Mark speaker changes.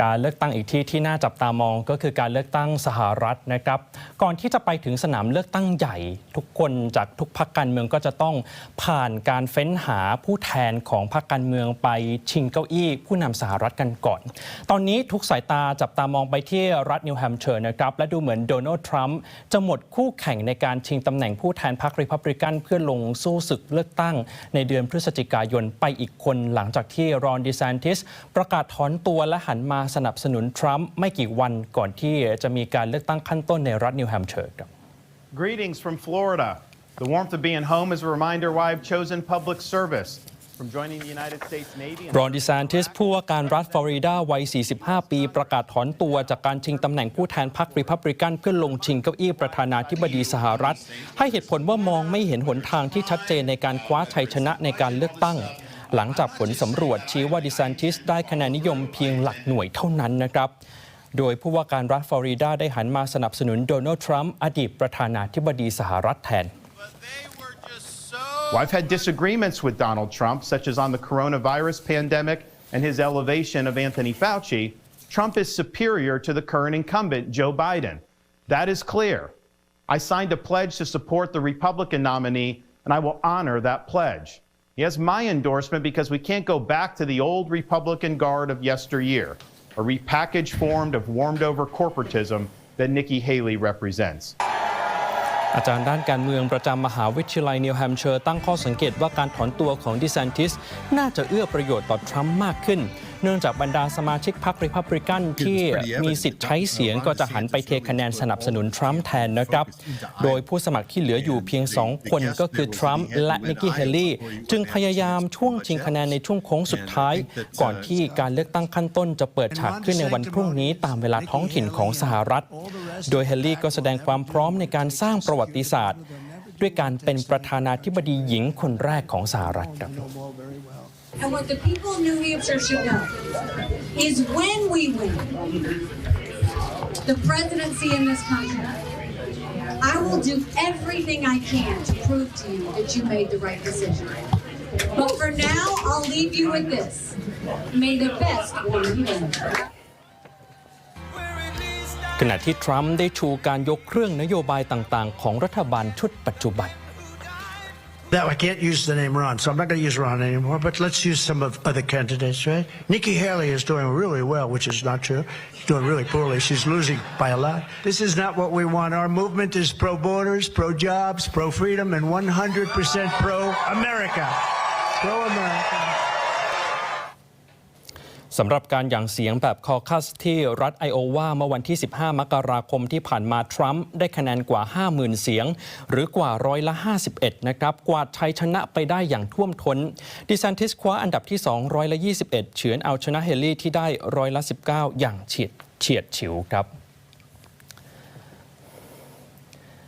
Speaker 1: การเลือกตั้งอีกที่ที่น่าจับตามองก็คือการเลือกตั้งสหรัฐนะครับ ก่อนที่จะไปถึงสนามเลือกตั้งใหญ่ ทุกคนจากทุกพรรคการเมืองก็จะต้องผ่านการเฟ้นหาผู้แทนของพรรคการเมืองไปชิงเก้าอี้ผู้นำสหรัฐกันก่อน ตอนนี้ทุกสายตาจับตามองไปที่รัฐนิวแฮมป์เชอร์นะครับ และดูเหมือนโดนัลด์ทรัมป์จะหมดคู่แข่งในการชิงตำแหน่งผู้แทนพรรคริพับริกันเพื่อลงสู้ศึกเลือกตั้ง ในเดือนพฤศจิกายนไปอีกคนหลังจากที่รอนดิซานติสประกาศถอนตัวและหันมาสนับสนุนทรัมป์ไม่กี่วันก่อนที่จะมีการเลือกตั้งขั้นต้นในรัฐนิวแฮมป์เชอร์ครับ
Speaker 2: Greetings from Florida. The warmth of being home is a reminder why I've chosen public service. From joining the United States Navy and
Speaker 1: รอนดิซานติสผู้ว่าการรัฐฟลอริดาวัย 45 ปี ประกาศถอนตัวจากการชิงตำแหน่งผู้แทนพรรคริพับริกันเพื่อลงชิงเก้าอี้ประธานาธิบดีสหรัฐ ให้เหตุผลว่ามองไม่เห็นหนทางที่ชัดเจนในการคว้าชัยชนะในการเลือกตั้ง หลังจากผลสำรวจชี้ว่าดิซานติสได้คะแนนนิยมเพียงหลักหน่วยเท่านั้นนะครับ โดยผู้ว่าการรัฐฟลอริดาได้หันมาสนับสนุนโดนัลด์ทรัมป์อดีตประธานาธิบดีสหรัฐแทน
Speaker 2: well, I've had disagreements with Donald Trump, such as on the coronavirus pandemic and his elevation of Anthony Fauci. Trump is superior to the current incumbent, Joe Biden. That is clear. I signed a pledge to support the Republican nominee, and I will honor that pledge. He has my endorsement because we can't go back to the old Republican guard of yesteryear, a repackaged form of warmed over corporatism that Nikki Haley represents.
Speaker 1: อาจารย์ด้านการเมืองประจำมหาวิทยาลัยนิวแฮมป์เชอร์ตั้งข้อสังเกตว่าการถอนตัวของดิซานติสน่าจะเอื้อประโยชน์ต่อทรัมป์มากขึ้น เนื่องจากบรรดาสมาชิกพรรคริพับริกันที่มีสิทธิ์ใช้เสียงก็จะหันไปเทคะแนนสนับสนุนทรัมป์แทนนะครับ โดยผู้สมัครที่เหลืออยู่เพียง 2 คนก็คือทรัมป์และนิกกี้เฮลลี่จึงพยายามช่วงชิงคะแนนในช่วงโค้งสุดท้าย ก่อนที่การเลือกตั้งขั้นต้นจะเปิดฉากขึ้นในวันพรุ่งนี้ตามเวลาท้องถิ่นของสหรัฐ โดยเฮลลี่ก็แสดงความพร้อมในการสร้างประวัติศาสตร์ ด้วยการเป็นประธานาธิบดีหญิงคนแรกของสหรัฐครับ
Speaker 3: And what the people of New Hampshire should know is when we win the presidency in this country, I will do everything I can to prove to you that you made the right decision. But for now, I'll leave you with this. May the best one win.
Speaker 1: ขณะที่ทรัมป์ได้ชูการยกเครื่องนโยบายต่าง ๆ ของรัฐบาลชุดปัจจุบัน
Speaker 4: now, I can't use the name Ron, so I'm not going to use Ron anymore, but let's use some of other candidates, right? Nikki Haley is doing really well, which is not true. She's doing really poorly. She's losing by a lot. This is not what we want. Our movement is pro borders, pro jobs, pro freedom, and 100% pro America. Pro America.
Speaker 1: สำหรับการหยั่งเสียงแบบคอคัสที่รัฐไอโอวาเมื่อวันที่ 15 มกราคมที่ผ่านมาทรัมป์ได้คะแนนกว่า 50,000 เสียง หรือกว่าร้อยละ 51 นะครับ กวาดชัยชนะไปได้อย่างท่วมท้นดิซันติสคว้าอันดับที่ 2 ร้อยละ 21 เฉือนเอาชนะเฮลลี่ที่ได้ร้อยละ 19 อย่างเฉียดเฉียดฉิวครับ